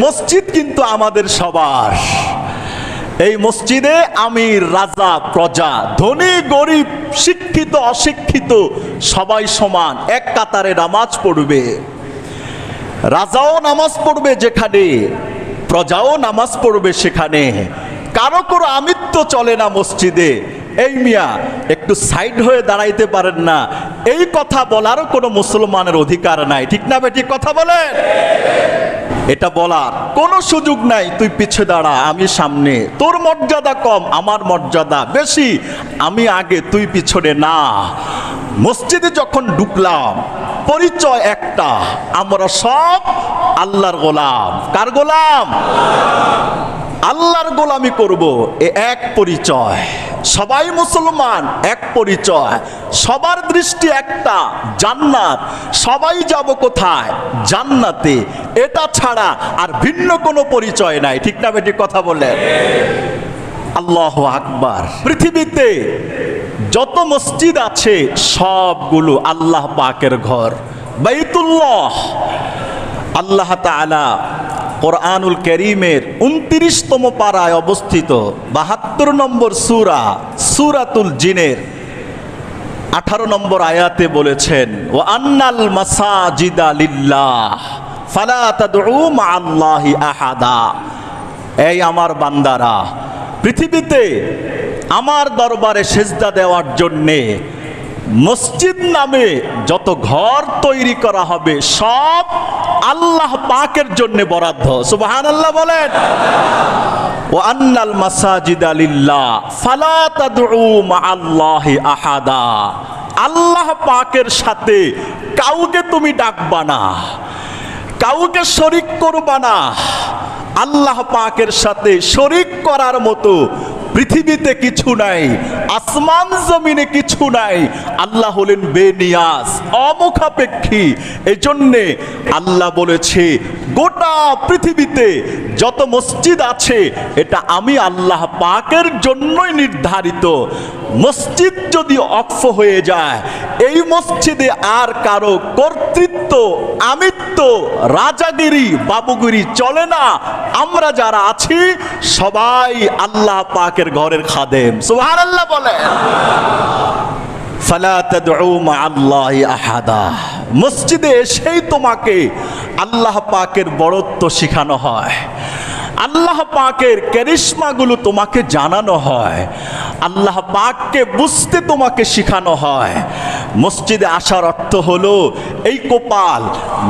মসজিদ কিন্তু আমাদের সবার। এই মসজিদে আমির রাজা, প্রজা, ধনী, গরিব, শিক্ষিত, অশিক্ষিত, সবাই সমান। এক কাতারে নামাজ পড়বে। রাজাও নামাজ পড়বে যেখানে, প্রজাও নামাজ পড়বে সেখানে। কারও কোনো আমিত্ব চলে না মসজিদে। এই মিয়া, একটু সাইড হয়ে দাঁড়াইতে পারেন না। এই কথা বলারও কোনো মুসলমানের অধিকার নাই। ঠিক না বেটি কথা বলেন? এটা বলার কোনো সুযোগ নাই, তুই পিছে দাঁড়া, আমি সামনে। তোর মর্যাদা কম, আমার মর্যাদা বেশি। আমি আগে, তুই পিছনে না। মসজিদে যখন ঢুকলাম, পরিচয় একটা, আমরা সব আল্লাহর গোলাম। কার গোলাম? আল্লাহর গোলামি করব, এ এক পরিচয়। সবাই মুসলমান, এক পরিচয়। সবার দৃষ্টি একটা, জান্নাত। সবাই যাব কোথায়? জান্নাতে। এটা ছাড়া আর ভিন্ন কোনো পরিচয় নাই। ঠিক না বেটি, কথা বলেন আল্লাহ আকবার। পৃথিবীতে যত মসজিদ আছে, সবগুলো আল্লাহ পাকের ঘর। বাইতুল্লাহ। আল্লাহ তাআলা কোরআনুল করিমের উনত্রিশতম পাড়ায় অবস্থিত বাহাত্তর নম্বর সুরা, সুরাতুল জিনের আঠারো নম্বর আয়াতে বলেছেন ও আন্নাল মাসাজিদা লিল্লাহ আহাদা। এই আমার বান্দারা, পৃথিবীতে আমার দরবারে সেজদা দেওয়ার জন্যে মসজিদ নামে যত ঘর তৈরি করা হবে, সব আল্লাহ পাকের জন্য বরাদ্দ। সুবহান আল্লাহ বলেন। ও আন্নাল মাসাজিদ আলিল্লাহ ফালা তাদউ মাআল্লাহি আহাদা। আল্লাহ পাকের সাথে কাউকে তুমি ডাকবা না, কাউকে শরিক করবা না। আল্লাহ পাকের সাথে শরিক করার মতো পৃথিবীতে কিছু নাই, আসমান জমিনে কিছু নাই। আল্লাহ হলেন বেনিয়াস অমুখাপেক্ষী। এই জন্যে আল্লাহ বলেছে, গোটা পৃথিবীতে যত মসজিদ আছে, এটা আমি আল্লাহ পাকের জন্যই নির্ধারিত। মসজিদ যদি অক্ষ হয়ে যায় এই মসজিদে আর কারও কর্তৃত্ব, আমিত্ব, রাজাগিরি, বাবুগিরি চলে না। আমরা যারা আছি, সবাই আল্লাহ পাকের ঘরের খাদেম। সুহার আল্লাহ বলে মসজিদে এসেই তোমাকে আল্লাহ পাকের বড়ত্ব শেখানো হয়। আল্লাহ পাকের ক্যারিশমাগুলো তোমাকে জানানো হয়। আল্লাহ পাককে বুঝতে তোমাকে শেখানো হয়। মসজিদে আসার অর্থ হলো, এই কোপাল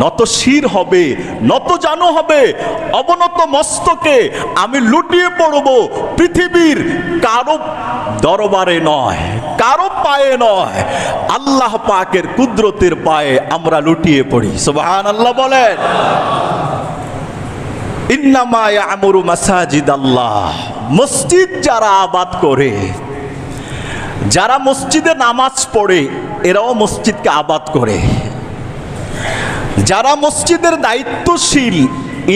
নত শির হবে, নত জানো হবে, অবনত মস্তকে আমি লুটিয়ে পড়ব পৃথিবীর কারও দরবারে নয়, কারও পায়ে নয়। আল্লাহ পাকের কুদরতের পায়ে আমরা লুটিয়ে পড়ি। সুবহান আল্লাহ বলেন। ইন্নামা আমরু মাসাজিদ আল্লাহ মসজিদ যারা আবাদ করে, যারা মসজিদে নামাজ পড়ে, এরাও মসজিদকে আবাদ করে। যারা মসজিদের দায়িত্বশীল,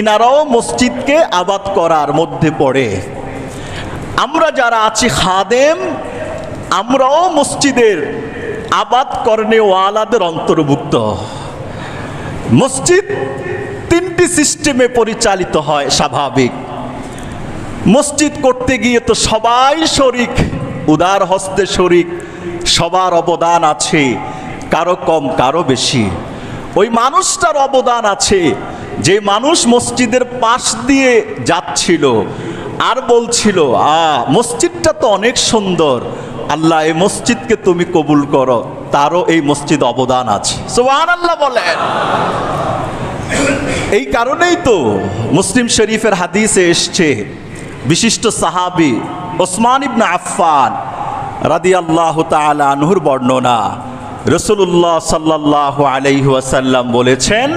ইনারাও মসজিদকে আবাদ করার মধ্যে পড়ে। আমরা যারা আছি খাদেম, আমরাও মসজিদের আবাদ করণে ওয়ালাদের অন্তর্ভুক্ত। মসজিদ সিস্টেমে পরিচালিত হয় স্বাভাবিক। মসজিদ করতে গিয়ে তো সবাই শরিক, উদার হস্তে শরিক, সবার অবদান আছে, কারও কম, কারও বেশি। ওই মানুষটার অবদান আছে, যে মানুষ মসজিদের পাশ দিয়ে যাচ্ছিল আর বলছিল, আ, মসজিদটা তো অনেক সুন্দর, আল্লাহ এই মসজিদকে তুমি কবুল করো, তারও এই মসজিদ অবদান আছে। সোহান আল্লাহ বলেন। এই কারণেই তো মুসলিম শরীফের হাদিসে এসছে, বিশিষ্ট সাহাবি ওসমান ইবনা আফফান রাদি আল্লাহ আনহুর বর্ণনা রসুল্লাহ সাল্লাহ আলাইহি ওয়াসাল্লাম বলেছেন,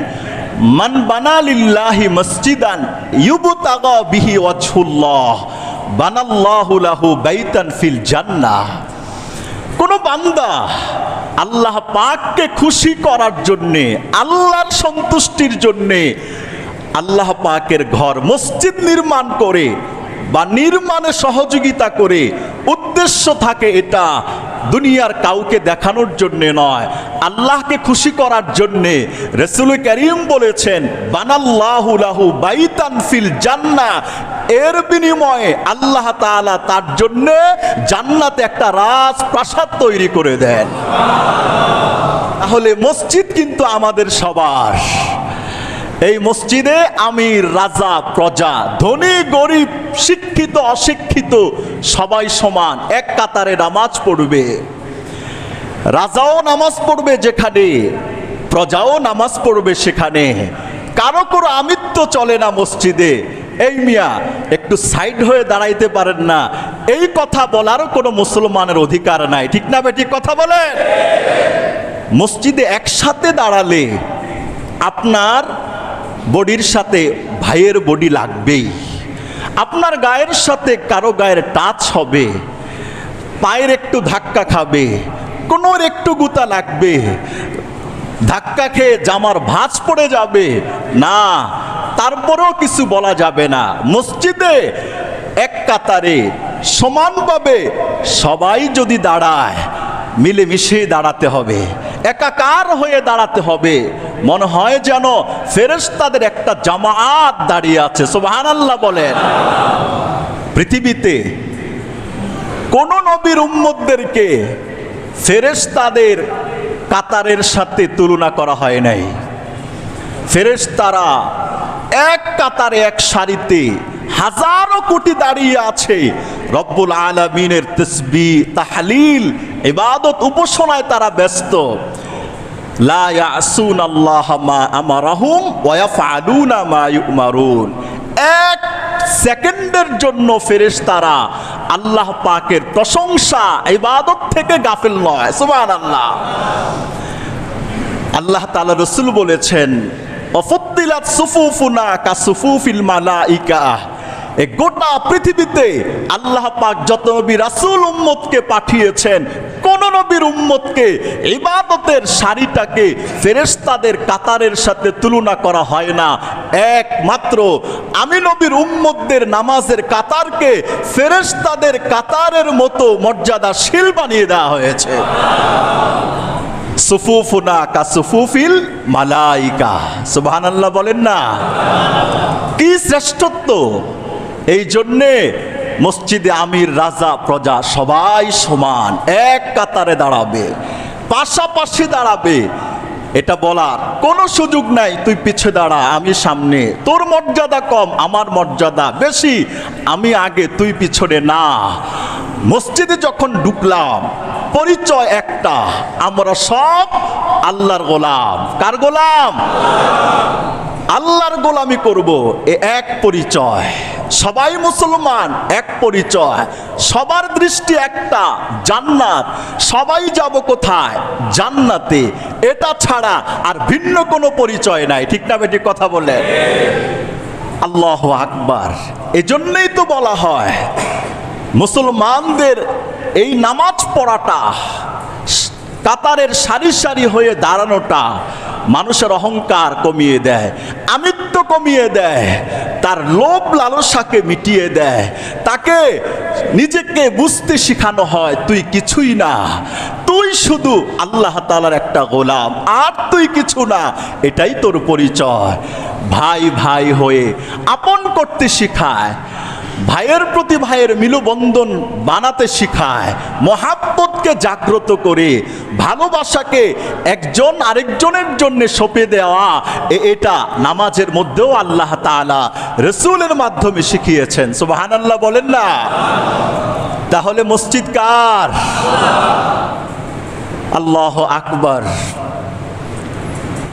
মান বানালিল্লাহি মসজিদান ইউবতাগা বিহি ওয়াজহুল্লাহ, বানাল্লাহু লাহু বাইতান ফিল জান্নাহ। কোন বান্দা আল্লাহ পাককে খুশি করার জন্যে, আল্লাহর সন্তুষ্টির জন্যে আল্লাহ পাকের ঘর মসজিদ নির্মাণ করে বা নির্মাণে সহযোগিতা করে উদ্দেশ্য থাকে এটা দুনিয়ার কাউকে দেখানোর জন্যে নয়, আল্লাহকে খুশি করার জন্যে রসুল করিম বলেছেন, বানাল্লাহু লাহু বাইতান ফিল জান্না। এর বিনিময়ে আল্লাহ তাআলা তার জন্যে জান্নাতে একটা রাজপ্রাসাদ তৈরি করে দেন। তাহলে মসজিদ কিন্তু আমাদের সবার। এই মসজিদে আমির, রাজা, প্রজা, ধনী, গরিব শিক্ষিত, অশিক্ষিত, সবাই সমান। এক কাতারে নামাজ পড়বে। রাজাও নামাজ পড়বে যেখানে, প্রজাও নামাজ পড়বে সেখানে। কারও কোনো আমিত্ব চলে না মসজিদে। এই মিয়া, একটু সাইড হয়ে দাঁড়াইতে পারেন না। এই কথা বলারও কোনো মুসলমানের অধিকার নাই। ঠিক না বেঠিক কথা বলেন? মসজিদে একসাথে দাঁড়ালে আপনার বডির সাথে ভাইয়ের বডি লাগবেই। আপনার গায়ের সাথে কারও গায়ের টাচ হবে। পায়ের একটু ধাক্কা খাবে, কোনোর একটু গুতা লাগবে। ধাক্কা খেয়ে জামার ভাঁজ পড়ে যাবে। না, তারপরেও কিছু বলা যাবে না। মসজিদে এক কাতারে সমানভাবে সবাই যদি দাঁড়ায়, মিলেমিশে দাঁড়াতে হবে। একাকার হয়ে দাঁড়াতে হবে। মনে হয় যেন ফেরেশতাদের একটা জামাত দাঁড়িয়ে আছে। সোবাহান আল্লাহ বলেন। পৃথিবীতে কোন নবীর উম্মতদেরকে ফেরেশতাদের কাতারের সাথে তুলনা করা হয় নাই। ফেরেশতারা এক কাতারে এক সারিতে হাজারো কোটি দাঁড়িয়ে আছে। রব্বুল আলমিনের তসবি, তাহলিল, ইবাদত, উপাসনায় তারা ব্যস্ত। এক সেকেন্ডের জন্য ফেরেশতারা আল্লাহ পাকের প্রশংসা, ইবাদত থেকে গাফিল নয়। সুবহানাল্লাহ। আল্লাহ তাআলা রসুল বলেছেন অফত্তিলাত সুফুফুনা কা সুফুফিল মালাইকা এ গোটা পৃথিবীতে আল্লাহ পাক যত নবী রাসূল উম্মতকে পাঠিয়েছেন নবীর উম্মতকে, ইবাদতের সারিটাকে ফেরেশতাদের কাতারের সাথে তুলনা করা হয় না। একমাত্র আমি নবীর উম্মতদের নামাজের কাতারকে ফেরেশতাদের কাতারের মতো মর্যাদাশীল বানিয়ে দেওয়া হয়েছে। মালাইকা। বলেন না। কি শ্রেষ্ঠত্ব? এই জন্যে মসজিদে আমির, রাজা, প্রজা সবাই সমান। এক কাতারে দাঁড়াবে, পাশাপাশি দাঁড়াবে। এটা বলার কোনো সুযোগ নাই, তুই পিছে দাঁড়া, আমি সামনে। তোর মর্যাদা কম, আমার মর্যাদা বেশি, আমি আগে, তুই পিছনে না। মসজিদে যখন ঢুকলাম, পরিচয় একটা, আমরা সব আল্লাহর গোলাম। কার গোলাম? আল্লাহর গোলামি করব, এ এক পরিচয়। সবাই মুসলমান, এক পরিচয়। সবার দৃষ্টি একটা, জান্নাত। সবাই যাব কোথায়? জান্নাতে। এটা ছাড়া আর ভিন্ন কোনো পরিচয় নাই। ঠিক না বেটি, কথা বলে। আল্লাহ আকবার। এজন্যই তো বলা হয়, মুসলমানদের এই নামাজ পড়াটা, কাতারের সারি সারি হয়ে দাঁড়ানোটা মানুষের অহংকার কমিয়ে দেয়, আমিত্ব কমিয়ে দেয়, তার লোভ লালসাকে মিটিয়ে দেয়। তাকে নিজেকে বুঝতে শেখানো হয়, তুই কিছুই না, তুই শুধু আল্লাহ তালার একটা গোলাম, আর তুই কিছু না, এটাই তোর পরিচয়। ভাই ভাই হয়ে আপন করতে শেখায়। ভাইয়ের প্রতি ভাইয়ের মিলবন্ধন বানাতে শিখায়, মহাব্বতকে জাগ্রত করে, ভালোবাসাকে একজন আরেকজনের জন্য সঁপে দেওয়া এটা নামাজের মধ্যেও আল্লাহ তাআলা রসুলের মাধ্যমে শিখিয়েছেন। সুবাহান আল্লাহ বলেন না? তাহলে মসজিদ কার? আল্লাহ আকবার।